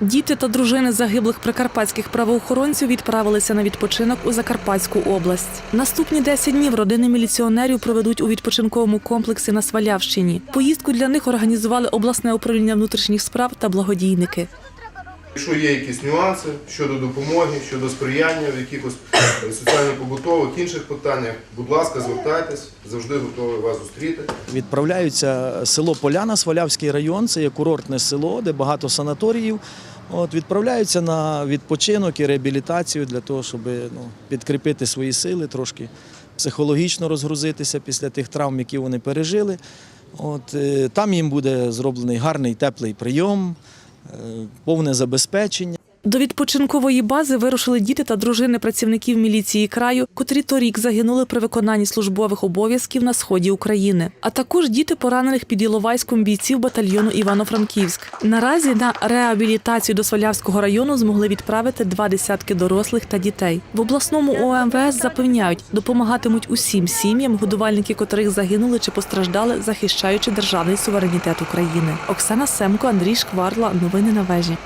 Діти та дружини загиблих прикарпатських правоохоронців відправилися на відпочинок у Закарпатську область. Наступні 10 днів родини міліціонерів проведуть у відпочинковому комплексі на Свалявщині. Поїздку для них організували обласне управління внутрішніх справ та благодійники. Якщо є якісь нюанси щодо допомоги, щодо сприяння в якихось е, соціально-побутових інших питаннях, будь ласка, звертайтесь, завжди готовий вас зустріти. Відправляються село Поляна, Свалявський район, це є курортне село, де багато санаторіїв. От, відправляються на відпочинок і реабілітацію для того, щоб ну, підкріпити свої сили, трошки психологічно розгрузитися після тих травм, які вони пережили. От, е, там їм буде зроблений гарний теплий прийом, повне забезпечення. До відпочинкової бази вирушили діти та дружини працівників міліції краю, котрі торік загинули при виконанні службових обов'язків на сході України, а також діти поранених під Іловайськом бійців батальйону Івано-Франківськ. Наразі на реабілітацію до Свалявського району змогли відправити два десятки дорослих та дітей. В обласному ОМВС запевняють, допомагатимуть усім сім'ям, годувальники котрих загинули чи постраждали, захищаючи державний суверенітет України. Оксана Семко, Андрій Шкварла. Новини на вежі.